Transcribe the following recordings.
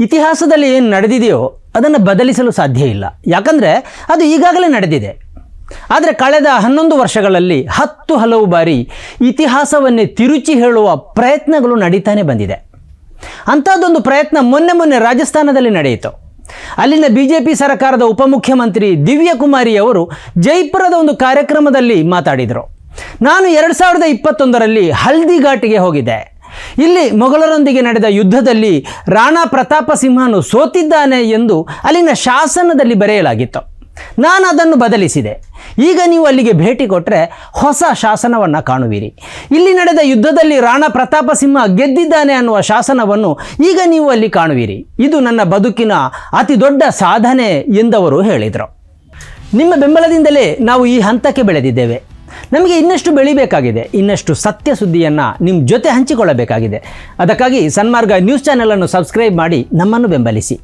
ಇತಿಹಾಸದಲ್ಲಿ ಏನು ನಡೆದಿದೆಯೋ ಅದನ್ನು ಬದಲಿಸಲು ಸಾಧ್ಯ ಇಲ್ಲ. ಯಾಕಂದರೆ ಅದು ಈಗಾಗಲೇ ನಡೆದಿದೆ. ಆದರೆ ಕಳೆದ ಹನ್ನೊಂದು ವರ್ಷಗಳಲ್ಲಿ ಹತ್ತು ಹಲವು ಬಾರಿ ಇತಿಹಾಸವನ್ನೇ ತಿರುಚಿ ಹೇಳುವ ಪ್ರಯತ್ನಗಳು ನಡೀತಾನೆ ಬಂದಿದೆ. ಅಂಥದ್ದೊಂದು ಪ್ರಯತ್ನ ಮೊನ್ನೆ ಮೊನ್ನೆ ರಾಜಸ್ಥಾನದಲ್ಲಿ ನಡೆಯಿತು. ಅಲ್ಲಿನ ಬಿ ಜೆ ಪಿ ಸರ್ಕಾರದ ಉಪಮುಖ್ಯಮಂತ್ರಿ ದಿವ್ಯಕುಮಾರಿ ಅವರು ಜೈಪುರದ ಒಂದು ಕಾರ್ಯಕ್ರಮದಲ್ಲಿ ಮಾತಾಡಿದರು. ನಾನು ಎರಡು ಸಾವಿರದ ಇಪ್ಪತ್ತೊಂದರಲ್ಲಿ ಹಲ್ದಿ ಘಾಟಿಗೆ ಹೋಗಿದ್ದೆ. ಇಲ್ಲಿ ಮೊಘಲರೊಂದಿಗೆ ನಡೆದ ಯುದ್ಧದಲ್ಲಿ ರಾಣಾ ಪ್ರತಾಪ ಸಿಂಹನು ಸೋತಿದ್ದಾನೆ ಎಂದು ಅಲ್ಲಿನ ಶಾಸನದಲ್ಲಿ ಬರೆಯಲಾಗಿತ್ತು. ನಾನು ಅದನ್ನು ಬದಲಿಸಿದೆ. ಈಗ ನೀವು ಅಲ್ಲಿಗೆ ಭೇಟಿ ಕೊಟ್ಟರೆ ಹೊಸ ಶಾಸನವನ್ನು ಕಾಣುವಿರಿ. ಇಲ್ಲಿ ನಡೆದ ಯುದ್ಧದಲ್ಲಿ ರಾಣಾ ಪ್ರತಾಪ ಸಿಂಹ ಗೆದ್ದಿದ್ದಾನೆ ಅನ್ನುವ ಶಾಸನವನ್ನು ಈಗ ನೀವು ಅಲ್ಲಿ ಕಾಣುವಿರಿ. ಇದು ನನ್ನ ಬದುಕಿನ ಅತಿ ದೊಡ್ಡ ಸಾಧನೆ ಎಂದವರು ಹೇಳಿದರು. ನಿಮ್ಮ ಬೆಂಬಲದಿಂದಲೇ ನಾವು ಈ ಹಂತಕ್ಕೆ ಬೆಳೆದಿದ್ದೇವೆ. ನಮಗೆ ಇನ್ನಷ್ಟು ಬೆಳಿಬೇಕಾಗಿದೆ ಇನ್ನಷ್ಟು ಸತ್ಯ ಸುದ್ದಿಯನ್ನು ನಿಮ್ಮ ಜೊತೆ ಹಂಚಿಕೊಳ್ಳಬೇಕಾಗಿದೆ ಅದಕ್ಕಾಗಿ ಸನ್ಮಾರ್ಗ ನ್ಯೂಸ್ ಚಾನೆಲನ್ನು ಸಬ್ಸ್ಕ್ರೈಬ್ ಮಾಡಿ ನಮ್ಮನ್ನು ಬೆಂಬಲಿಸಿ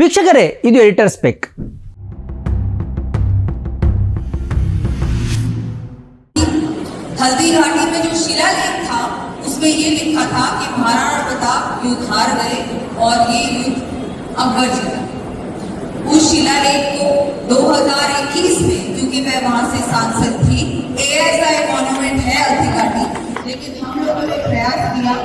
ವೀಕ್ಷಕರೇ ಇದು ಎಡಿಟರ್ ಸ್ಪೆಕ್ हल्दी घाटी में जो शिलालेख था उसमें ये लिखा था कि महाराणा प्रताप युद्ध हार गए और ये युद्ध अकबर जीता उस शिलालेख को 2021 में क्योंकि मैं वहाँ से सांसद थी। एएसआई मॉन्यूमेंट है घाटी लेकिन हम लोगों ने प्रयास किया,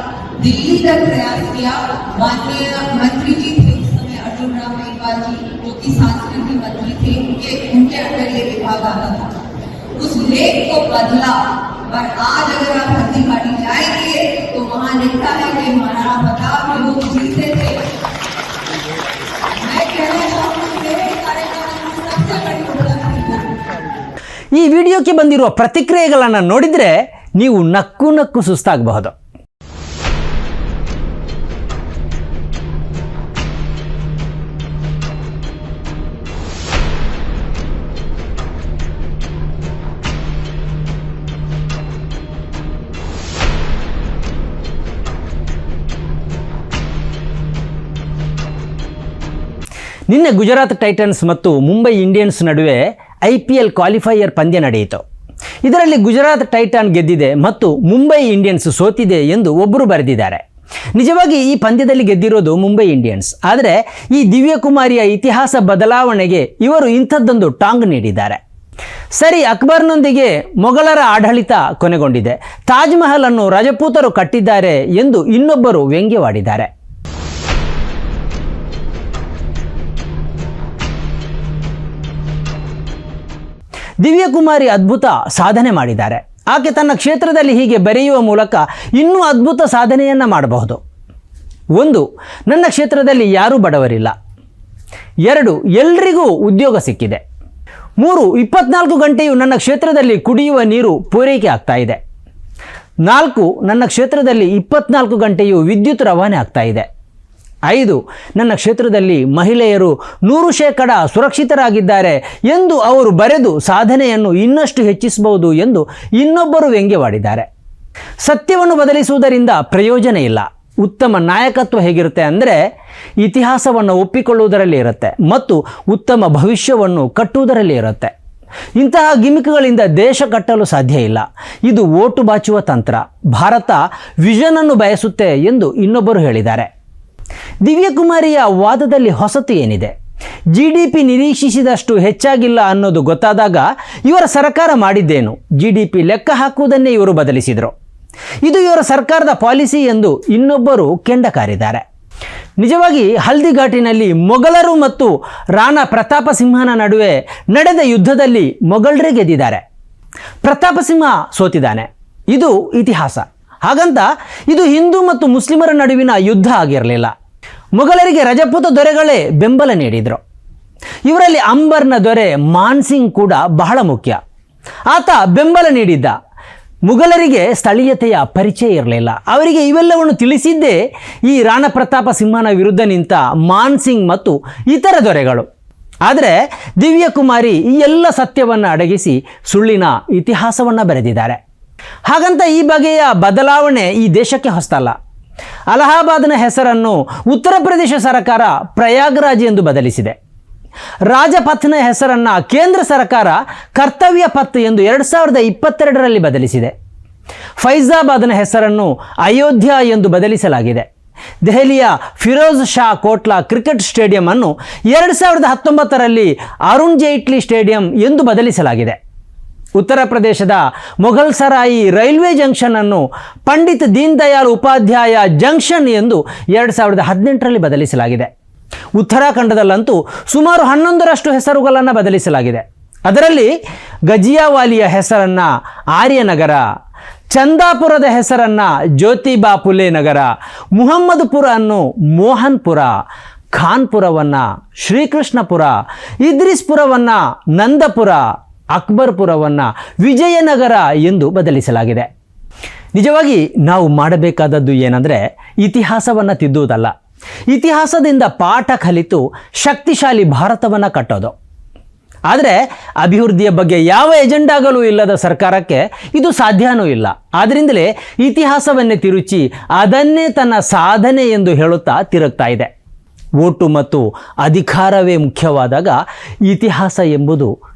दिल्ली तक प्रयास किया। माननीय मंत्री जी थे उस समय अर्जुन राम मेघवाल जी, जो कि सांस्कृतिक मंत्री थे उनके उनके अंडर ये विभाग आता था। उस लेख को बदला, पर आज अगर आप हल्दी घाटी जाएँगे तो वहाँ लिखा है कि महाराणा प्रताप लोग जीते ಈ ವಿಡಿಯೋಕ್ಕೆ ಬಂದಿರುವ ಪ್ರತಿಕ್ರಿಯೆಗಳನ್ನು ನೋಡಿದರೆ ನೀವು ನಕ್ಕು ನಕ್ಕು ಸುಸ್ತಾಗಬಹುದು. ನಿನ್ನೆ ಗುಜರಾತ್ ಟೈಟನ್ಸ್ ಮತ್ತು ಮುಂಬೈ ಇಂಡಿಯನ್ಸ್ ನಡುವೆ ಐ ಪಿ ಎಲ್ ಕ್ವಾಲಿಫೈಯರ್ ಪಂದ್ಯ ನಡೆಯಿತು. ಇದರಲ್ಲಿ ಗುಜರಾತ್ ಟೈಟಾನ್ ಗೆದ್ದಿದೆ ಮತ್ತು ಮುಂಬೈ ಇಂಡಿಯನ್ಸ್ ಸೋತಿದೆ ಎಂದು ಒಬ್ಬರು ಬರೆದಿದ್ದಾರೆ. ನಿಜವಾಗಿ ಈ ಪಂದ್ಯದಲ್ಲಿ ಗೆದ್ದಿರೋದು ಮುಂಬೈ ಇಂಡಿಯನ್ಸ್. ಆದರೆ ಈ ದಿವ್ಯಕುಮಾರಿಯ ಇತಿಹಾಸ ಬದಲಾವಣೆಗೆ ಇವರು ಇಂಥದ್ದೊಂದು ಟಾಂಗ್ ನೀಡಿದ್ದಾರೆ. ಸರಿ, ಅಕ್ಬರ್ನೊಂದಿಗೆ ಮೊಘಲರ ಆಡಳಿತ ಕೊನೆಗೊಂಡಿದೆ. ತಾಜ್ ಮಹಲ್ ಅನ್ನು ರಜಪೂತರು ಕಟ್ಟಿದ್ದಾರೆ ಎಂದು ಇನ್ನೊಬ್ಬರು ವ್ಯಂಗ್ಯವಾಡಿದ್ದಾರೆ. ದಿವ್ಯಕುಮಾರಿ ಅದ್ಭುತ ಸಾಧನೆ ಮಾಡಿದ್ದಾರೆ. ಆಕೆ ತನ್ನ ಕ್ಷೇತ್ರದಲ್ಲಿ ಹೀಗೆ ಬೆರೆಯುವ ಮೂಲಕ ಇನ್ನೂ ಅದ್ಭುತ ಸಾಧನೆಯನ್ನು ಮಾಡಬಹುದು. ಒಂದು, ನನ್ನ ಕ್ಷೇತ್ರದಲ್ಲಿ ಯಾರೂ ಬಡವರಿಲ್ಲ. ಎರಡು, ಎಲ್ರಿಗೂ ಉದ್ಯೋಗ ಸಿಕ್ಕಿದೆ. ಮೂರು, ಇಪ್ಪತ್ನಾಲ್ಕು ಗಂಟೆಯು ನನ್ನ ಕ್ಷೇತ್ರದಲ್ಲಿ ಕುಡಿಯುವ ನೀರು ಪೂರೈಕೆ ಆಗ್ತಾ ಇದೆ. ನಾಲ್ಕು, ನನ್ನ ಕ್ಷೇತ್ರದಲ್ಲಿ ಇಪ್ಪತ್ನಾಲ್ಕು ಗಂಟೆಯು ವಿದ್ಯುತ್ ರವಾನೆ ಆಗ್ತಾ ಇದೆ. ಐದು, ನನ್ನ ಕ್ಷೇತ್ರದಲ್ಲಿ ಮಹಿಳೆಯರು ನೂರು ಶೇಕಡ ಸುರಕ್ಷಿತರಾಗಿದ್ದಾರೆ ಎಂದು ಅವರು ಬರೆದು ಸಾಧನೆಯನ್ನು ಇನ್ನಷ್ಟು ಹೆಚ್ಚಿಸಬಹುದು ಎಂದು ಇನ್ನೊಬ್ಬರು ವ್ಯಂಗ್ಯವಾಡಿದ್ದಾರೆ. ಸತ್ಯವನ್ನು ಬದಲಿಸುವುದರಿಂದ ಪ್ರಯೋಜನ ಇಲ್ಲ. ಉತ್ತಮ ನಾಯಕತ್ವ ಹೇಗಿರುತ್ತೆ ಅಂದರೆ ಇತಿಹಾಸವನ್ನು ಒಪ್ಪಿಕೊಳ್ಳುವುದರಲ್ಲಿ ಇರುತ್ತೆ ಮತ್ತು ಉತ್ತಮ ಭವಿಷ್ಯವನ್ನು ಕಟ್ಟುವುದರಲ್ಲಿ ಇರುತ್ತೆ. ಇಂತಹ ಗಿಮಿಕ್ಗಳಿಂದ ದೇಶ ಕಟ್ಟಲು ಸಾಧ್ಯ ಇಲ್ಲ. ಇದು ಓಟು ಬಾಚುವ ತಂತ್ರ. ಭಾರತ ವಿಷನನ್ನು ಬಯಸುತ್ತೆ ಎಂದು ಇನ್ನೊಬ್ಬರು ಹೇಳಿದ್ದಾರೆ. ದಿವ್ಯಕುಮಾರಿಯ ವಾದದಲ್ಲಿ ಹೊಸತು ಏನಿದೆ? ಜಿ ಡಿ ಪಿ ನಿರೀಕ್ಷಿಸಿದಷ್ಟು ಹೆಚ್ಚಾಗಿಲ್ಲ ಅನ್ನೋದು ಗೊತ್ತಾದಾಗ ಇವರ ಸರ್ಕಾರ ಮಾಡಿದ್ದೇನು? ಜಿ ಡಿ ಪಿ ಲೆಕ್ಕ ಹಾಕುವುದನ್ನೇ ಇವರು ಬದಲಿಸಿದರು. ಇದು ಇವರ ಸರ್ಕಾರದ ಪಾಲಿಸಿ ಎಂದು ಇನ್ನೊಬ್ಬರು ಕೆಂಡ ಕಾರಿದ್ದಾರೆ ನಿಜವಾಗಿ ಹಲ್ದಿಘಾಟಿನಲ್ಲಿ ಮೊಘಲರು ಮತ್ತು ರಾಣಾ ಪ್ರತಾಪ ಸಿಂಹನ ನಡುವೆ ನಡೆದ ಯುದ್ಧದಲ್ಲಿ ಮೊಘಲರೇ ಗೆದ್ದಿದ್ದಾರೆ. ಪ್ರತಾಪ ಸಿಂಹ ಸೋತಿದ್ದಾನೆ. ಇದು ಇತಿಹಾಸ. ಹಾಗಂತ ಇದು ಹಿಂದೂ ಮತ್ತು ಮುಸ್ಲಿಮರ ನಡುವಿನ ಯುದ್ಧ ಆಗಿರಲಿಲ್ಲ. ಮೊಘಲರಿಗೆ ರಜಪೂತ ದೊರೆಗಳೇ ಬೆಂಬಲ ನೀಡಿದರು. ಇವರಲ್ಲಿ ಅಂಬರ್ನ ದೊರೆ ಮಾನ್ಸಿಂಗ್ ಕೂಡ ಬಹಳ ಮುಖ್ಯ. ಆತ ಬೆಂಬಲ ನೀಡಿದ್ದ. ಮುಘಲರಿಗೆ ಸ್ಥಳೀಯತೆಯ ಪರಿಚಯ ಇರಲಿಲ್ಲ. ಅವರಿಗೆ ಇವೆಲ್ಲವನ್ನು ತಿಳಿಸಿದ್ದೇ ಈ ರಾಣಾ ಪ್ರತಾಪ ಸಿಂಹನ ವಿರುದ್ಧ ನಿಂತ ಮಾನ್ಸಿಂಗ್ ಮತ್ತು ಇತರ ದೊರೆಗಳು. ಆದರೆ ದಿವ್ಯಕುಮಾರಿ ಈ ಎಲ್ಲ ಸತ್ಯವನ್ನು ಅಡಗಿಸಿ ಸುಳ್ಳಿನ ಇತಿಹಾಸವನ್ನು ಬರೆದಿದ್ದಾರೆ. ಹಾಗಂತ ಈ ಬಗೆಯ ಬದಲಾವಣೆ ಈ ದೇಶಕ್ಕೆ ಹೊಸ್ತಲ್ಲ. ಅಲಹಾಬಾದ್ನ ಹೆಸರನ್ನು ಉತ್ತರ ಪ್ರದೇಶ ಸರ್ಕಾರ ಪ್ರಯಾಗ್ರಾಜ್ ಎಂದು ಬದಲಿಸಿದೆ. ರಾಜಪಥ್ನ ಹೆಸರನ್ನು ಕೇಂದ್ರ ಸರ್ಕಾರ ಕರ್ತವ್ಯ ಪಥ್ ಎಂದು ಎರಡು ಸಾವಿರದ ಇಪ್ಪತ್ತೆರಡರಲ್ಲಿ ಬದಲಿಸಿದೆ. ಫೈಜಾಬಾದ್ನ ಹೆಸರನ್ನು ಅಯೋಧ್ಯ ಎಂದು ಬದಲಿಸಲಾಗಿದೆ. ದೆಹಲಿಯ ಫಿರೋಜ್ ಶಾ ಕೋಟ್ಲಾ ಕ್ರಿಕೆಟ್ ಸ್ಟೇಡಿಯಂ ಅನ್ನು ಎರಡು ಸಾವಿರದ ಹತ್ತೊಂಬತ್ತರಲ್ಲಿ ಅರುಣ್ ಜೈಟ್ಲಿ ಸ್ಟೇಡಿಯಂ ಎಂದು ಬದಲಿಸಲಾಗಿದೆ. ಉತ್ತರ ಪ್ರದೇಶದ ಮೊಘಲ್ ಸರಾಯಿ ರೈಲ್ವೆ ಜಂಕ್ಷನ್ ಅನ್ನು ಪಂಡಿತ್ ದೀನ್ ದಯಾಳ್ ಉಪಾಧ್ಯಾಯ ಜಂಕ್ಷನ್ ಎಂದು ಎರಡು ಸಾವಿರದ ಹದಿನೆಂಟರಲ್ಲಿ ಬದಲಿಸಲಾಗಿದೆ. ಉತ್ತರಾಖಂಡದಲ್ಲಂತೂ ಸುಮಾರು ಹನ್ನೊಂದರಷ್ಟು ಹೆಸರುಗಳನ್ನು ಬದಲಿಸಲಾಗಿದೆ. ಅದರಲ್ಲಿ ಗಜಿಯಾವಾಲಿಯ ಹೆಸರನ್ನು ಆರ್ಯನಗರ, ಚಂದಾಪುರದ ಹೆಸರನ್ನು ಜ್ಯೋತಿಬಾ ಪುಲೆ ನಗರ, ಮುಹಮ್ಮದ್ಪುರ ಅನ್ನು ಮೋಹನ್ಪುರ, ಖಾನ್ಪುರವನ್ನು ಶ್ರೀಕೃಷ್ಣಪುರ, ಇದ್ರಿಸ್ಪುರವನ್ನು ನಂದಪುರ ಅಕ್ಬರ್ಪುರವನ್ನು ವಿಜಯನಗರ ಎಂದು ಬದಲಿಸಲಾಗಿದೆ. ನಿಜವಾಗಿ ನಾವು ಮಾಡಬೇಕಾದದ್ದು ಏನಂದರೆ ಇತಿಹಾಸವನ್ನು ತಿದ್ದುವುದಲ್ಲ. ಇತಿಹಾಸದಿಂದ ಪಾಠ ಕಲಿತು ಶಕ್ತಿಶಾಲಿ ಭಾರತವನ್ನು ಕಟ್ಟೋದು. ಆದರೆ ಅಭಿವೃದ್ಧಿಯ ಬಗ್ಗೆ ಯಾವ ಎಜೆಂಡಾಗಲೂ ಇಲ್ಲದ ಸರ್ಕಾರಕ್ಕೆ ಇದು ಸಾಧ್ಯನೂ ಇಲ್ಲ. ಆದ್ದರಿಂದಲೇ ಇತಿಹಾಸವನ್ನೇ ತಿರುಚಿ ಅದನ್ನೇ ತನ್ನ ಸಾಧನೆ ಎಂದು ಹೇಳುತ್ತಾ ತಿರುಗ್ತಾ ಇದೆ. ಓಟು ಮತ್ತು ಅಧಿಕಾರವೇ ಮುಖ್ಯವಾದಾಗ ಇತಿಹಾಸ ಎಂಬುದು